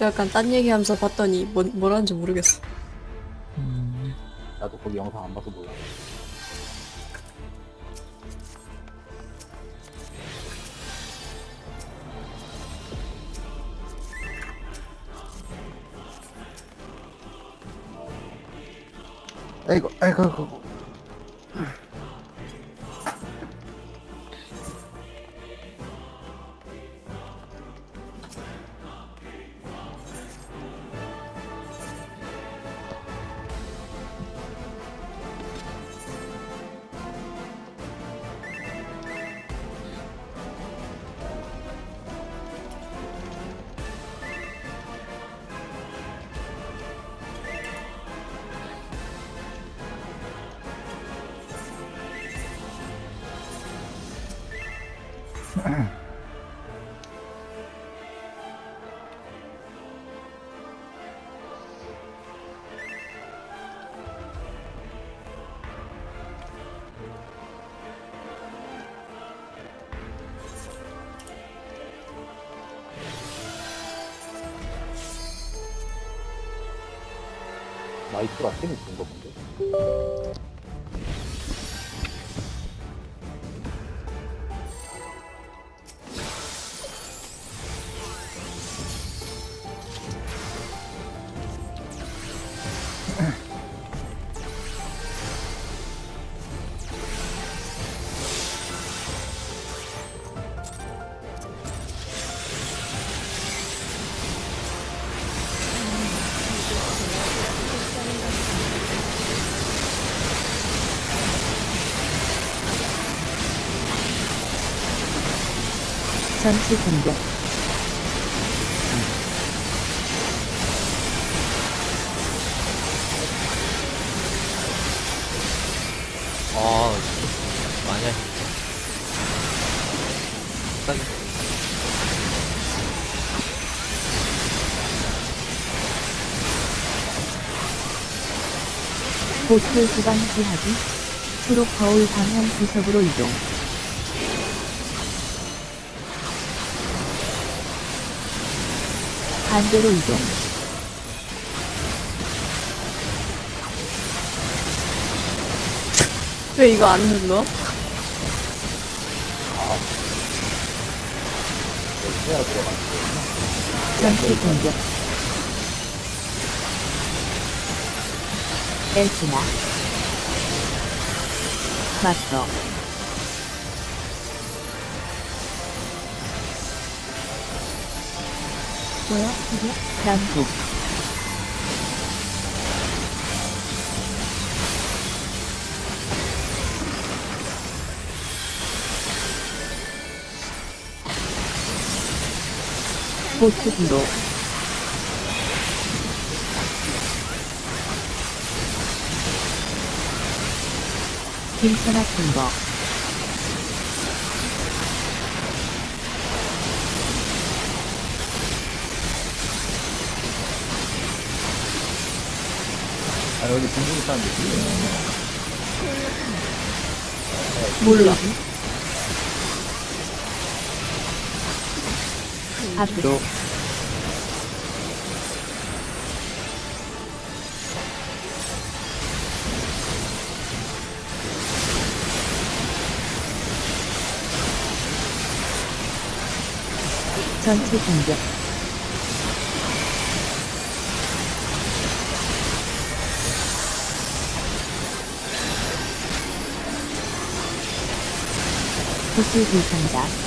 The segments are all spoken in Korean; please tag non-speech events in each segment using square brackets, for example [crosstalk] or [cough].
약간 딴 얘기하면서 봤더니 뭐, 뭐라는지 모르겠어. 음, 나도 거기 영상 안 봐서 몰라. 아이고, 아이고, 아이고. 나이트가 팀이 좋은 거 본데? 전투 공격 아, 많이. 딱 보트 구간 피하기 초록 거울 방향 구석으로 이동 반대로 이동. 왜 이거 안 눌러? 전투 공격 엘스나. 맞서 뭐야 이게? 보트 뒤로 김천아 큰거 아, 여기 중국 사람들 몰라. 앞으로 전체 공격 구슬 불상자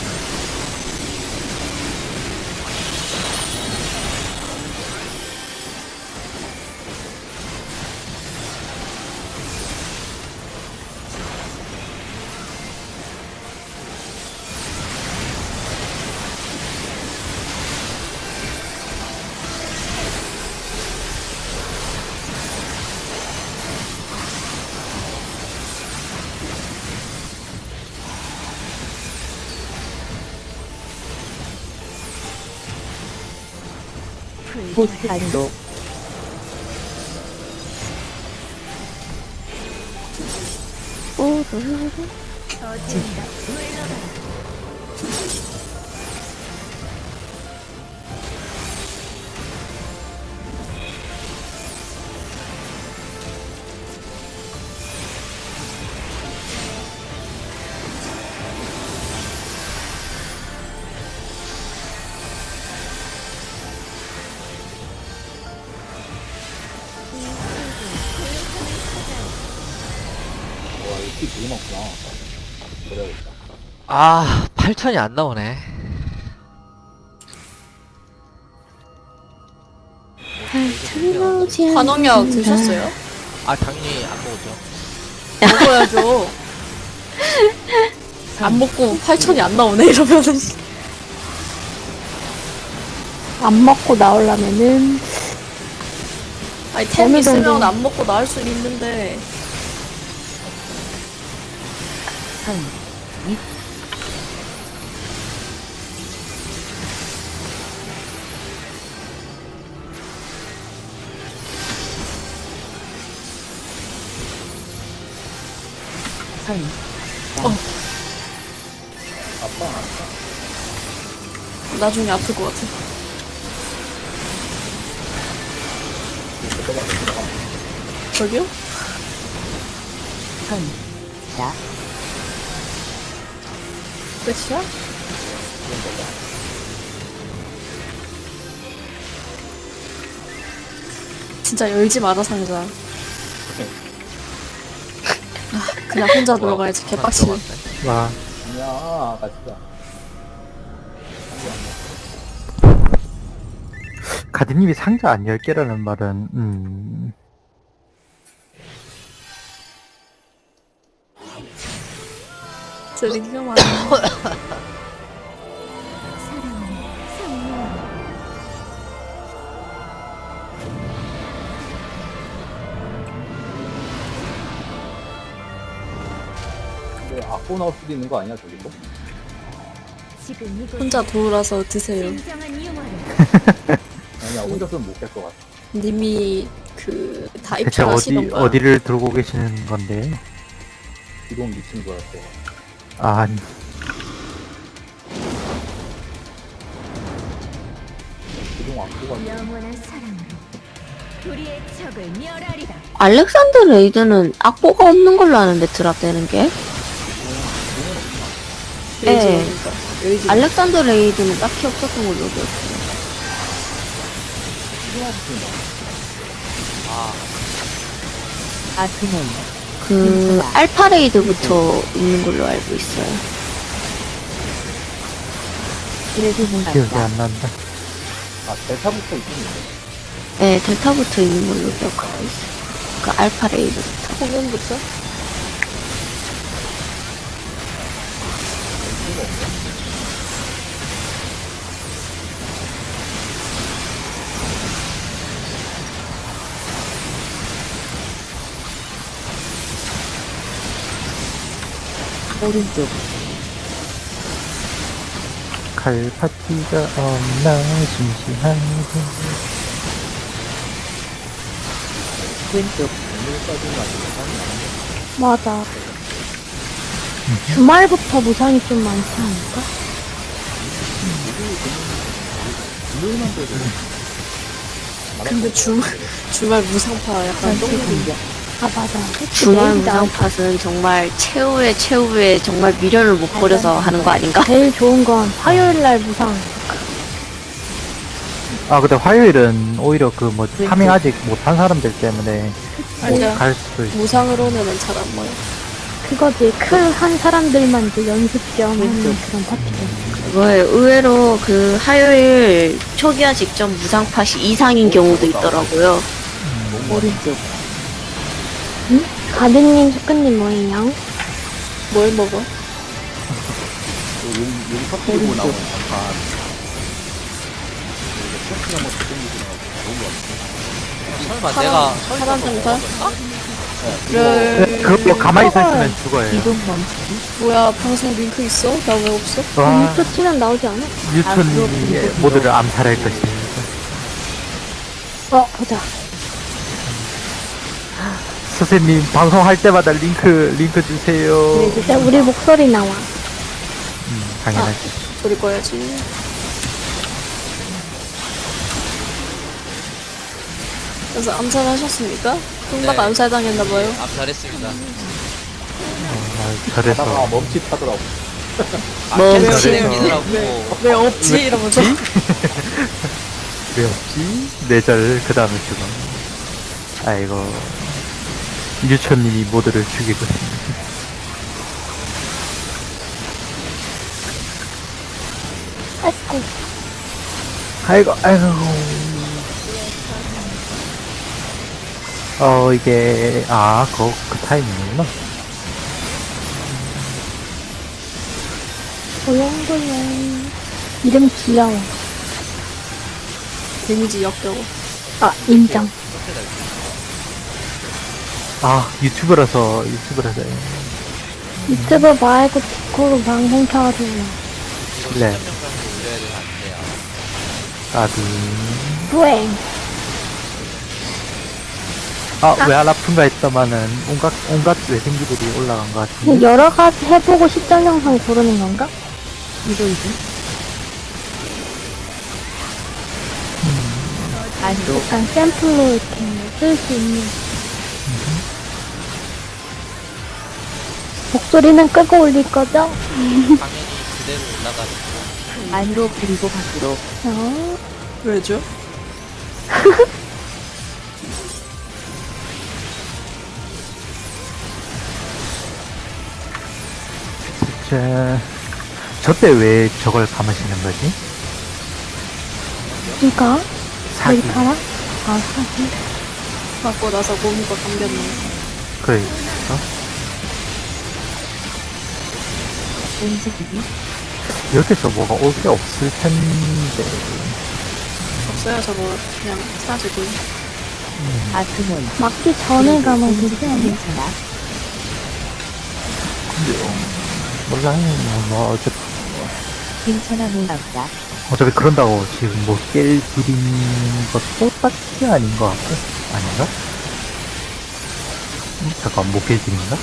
보스 안로 오, 너무 되게 많구나. 그래야겠다. 아 8천이 안 나오네 한옥약 드셨어요? 아 당연히 안 먹었죠 [laughs] 먹어야죠. 안 먹고 8천이 안 나오네 이러면은 안 먹고 나오려면은 아니 템 어느 있으면? 안 먹고 나올 수 있는데 3, 2, 삼, 아빠, 아빠. 나중에 아플 것 같아. 저기요? 3, 4, 끝이야? 진짜 열지 마라 상자. [laughs] 아, 그냥 혼자 들어가야지 개빡치네. 와 아니야, 나 진짜. 가디님이 상자 안 10개라는 말은, 음, 쓰레기가 많아. 근데 악보 나올 수도 있는 거 아니야? 지금 이곳 혼자 도우라서 드세요. 진정한 [laughs] 유머를 아니야, 혼자서는 못 깰 것 같아. 님이 그다 대체 어디, 입찰하시던가. 어디를 들고 계시는 건데? 기동 미친 줄 알았 어. 아, 기동 악보가 영원한 사랑으로 우리의 적을 멸하리라 알렉산드 레이드는 악보가 없는 걸로 아는데 드랍되는 게 네. 알렉산드 레이드는 딱히 없었던 걸로 기억해요. 아 아트는 그 알파 레이드부터 있는 걸로 알고 있어요. 그래도 기억이 뭔가 안 난다. 아, 델타부터 있겠네. 네, 델타부터 있는 걸로 기억하고 있어요. 그 알파 레이드부터. 공연부터? 오른쪽 칼파티가 없나, 심심하고. 왼쪽 맞아. 주말부터 무상이 좀 많지 않을까? 근데 주, 주말 무상파 약간 똥물인데. 아 맞아. 주말 내일이다. 무상팟은 정말 최후의 최후의 정말 미련을 못 버려서 하는 거 아닌가? 제일 [laughs] 좋은 건 화요일 날 무상. 아, 근데 화요일은 오히려 그 뭐, 파밍 아직 못한 사람들 때문에 아니야. 갈 수도 있고. 무상으로는 잘 안 모여. 그거지. 큰 한 사람들만 이제 연습 겸 하는 그런 파티들. 그거에 의외로 그 화요일 초기화 직전 무상팟이 이상인 경우도 있더라고요. 오른 쪽 가든님, 스크님 뭐예요? 뭘 먹어? 여기, 여기 터뜨리고 나오는 뭐 나오고 것 같아. 설마 내가 파란? 네, 그래. 그거 가만히 서 있으면 죽어요. 뭐야, 방송 링크 있어? 나 왜 없어? 와, 유튜브 치면 나오지 않아? 뉴턴이 모두를 암살할 것입니다. 어, 보자. 선생님, 방송할 때마다 링크, 링크 주세요. 진짜 우리 목소리 나와. 음, 당연하지. 소리 꺼야지. 그래서 암살하셨습니까? 뚱박 네. 암살당했나봐요. 암살했습니다 아, 하다가 저래서. 멈칫하더라고. 아 뭐. 생기더라고 왜 없지? 이러면서. [laughs] 왜 없지? 내절, 그 다음에 죽음. 아이고. 유천님이 모두를 죽이고 있습니다. 아이고. 아이고, 아이고. 어, 이게, 아, 그, 그 타이밍이구나. 고용고용. 이름 귀여워. 데미지 역겨워. 아, 인정. 아, 유튜브라서, 유튜브라서. 유튜브 말고 디코로 방송 켜가지고. 이거 네. 3명 정도 올려야 되는 안 돼요. 아비. 뿌행. 아, 왜 안 아픈가 했더만은, 온갖, 온갖 외생기들이 올라간 것 같은데. 여러 가지 해보고 시점 영상 고르는 건가? 이도 이도. 안으로 약간 샘플로 이렇게 쓸 수 있는. 목소리는 끄고 올릴 거죠? 당연히 그대로 올라가는 거. 안으로 그리고 밖으로 어, 왜죠? [laughs] 진짜, 저때 왜 저걸 감으시는 거지? 이거? 사기. 팔아? 아, 사기. 맞고 나서 고무가 감겼네. 그래. 움직이기 여기서 뭐가 올 게 없을 텐데. 없어요, 저거. 그냥 사지고. 아트몬 막기 전에 가면 되지 않나? 괜찮아 몰라요. 뭐, 뭐, 어차피, 괜찮아 몰랐다 어차피 그런다고 지금 뭐깰 딜인 것도 딱히 아닌 것 같고. 아닌가? 음, 잠깐, 못깰 딜인가?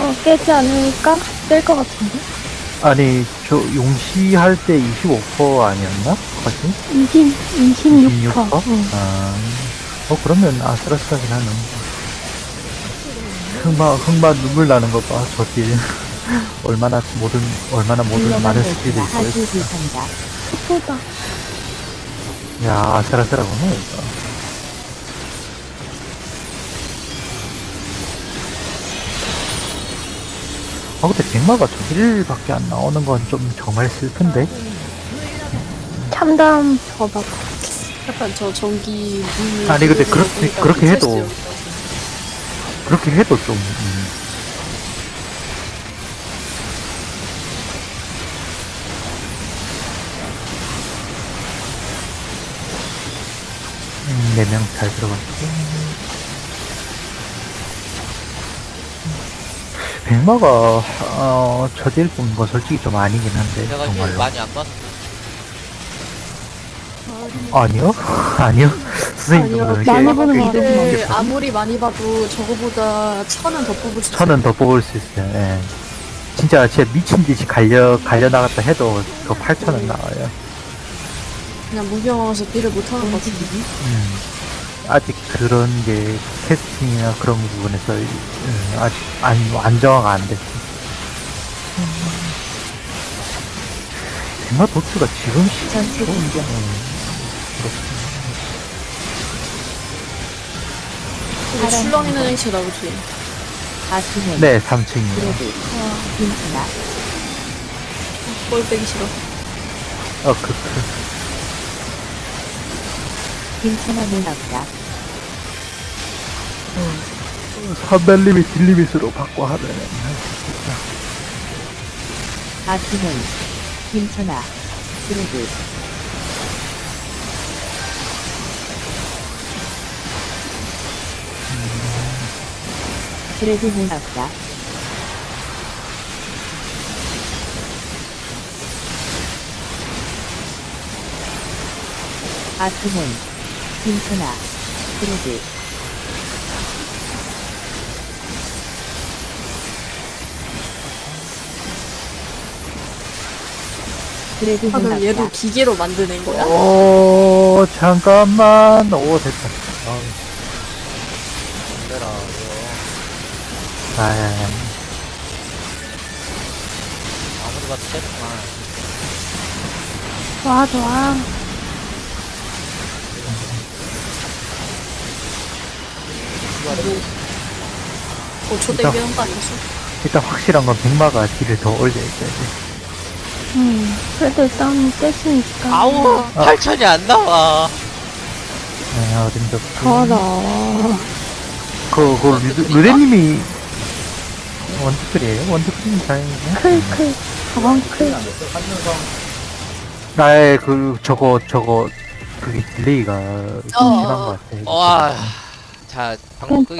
어, 깨지 않으니까 뺄것 같은데? 아니, 저 용시할 때 25% 아니었나? 거지? 20, 26%. 26%? 응. 아, 어, 그러면 아슬아슬하긴 하네. 흑마, 흑마 눈물 나는 거 봐, 저 딜. [laughs] 얼마나 모든, 얼마나 모든 많은 스킬이 아주 있어요. 불탄다 예쁘다. 야, 아슬아슬하구나, 이거. 아, 근데 백마가 저 딜밖에 안 나오는 건 좀 정말 슬픈데? 참담 저봐. 약간 저 전기 물. 아니, 근데 그렇게- 보니까 그렇게 좀 해도. 그렇게 해도 좀, 음. 음, 네명 잘 들어갔고. 백마가, 어, 저질 뽑는 건 솔직히 좀 아니긴 한데, 제가 힐 정말로. 많이 안 봤어. 아니요? [laughs] 아니요? 선생님 아니요, 많이 힐- 보는 거 힐- 근데 힐- 아무리 많이 봐도 저거보다 천은 더 뽑을 수 천은 더 뽑을 수 있어요, 예. 진짜, 진짜 미친 듯이 갈려, 갈려 나갔다 해도 그 8천은 나와요. 그냥 무병하면서 딜을 못하는 것 같은데. 음, 아직 그런 게 캐스팅이나 그런 부분에서 음, 아직 안, 안정화가 안 됐어. 정말 도트가 지금 시 전체 공격 근데 출렁 있는 행체 나오지. 네, 3층이요. 그래도 괜찮아 꼴 빼기 싫어. 어, 그, 그, 괜찮아 몰랐다 3달리밋 딜리밋으로 바꿔 있겠다. 아트몬 괜찮아 그래도 그래도 몰랐다 아트몬 괜찮아 그래도 그래도 아, 그럼 얘도 기계로 만드는 거야? 오, 잠깐만. 오, 됐다. 어, 안되라, 이거. 아, 야, 야. 아무리 봐도 세구만. 좋아, 좋아. 5초 땡기는 거 아니었어? 일단 확실한 건 백마가 딜을 더 올려야 돼. 음, 그래도 일단 깼으니까. 아우 8천이 안 나와 네, 어림도 더러. 그, 그, 르- 르데님이 원투클이에요? 원투클이면 다행이네. 클, 클. 가방 클. 나의 그, 저거, 저거, 그게 딜레이가 좀 심한 것 같아. 와 자, 방금 그러니까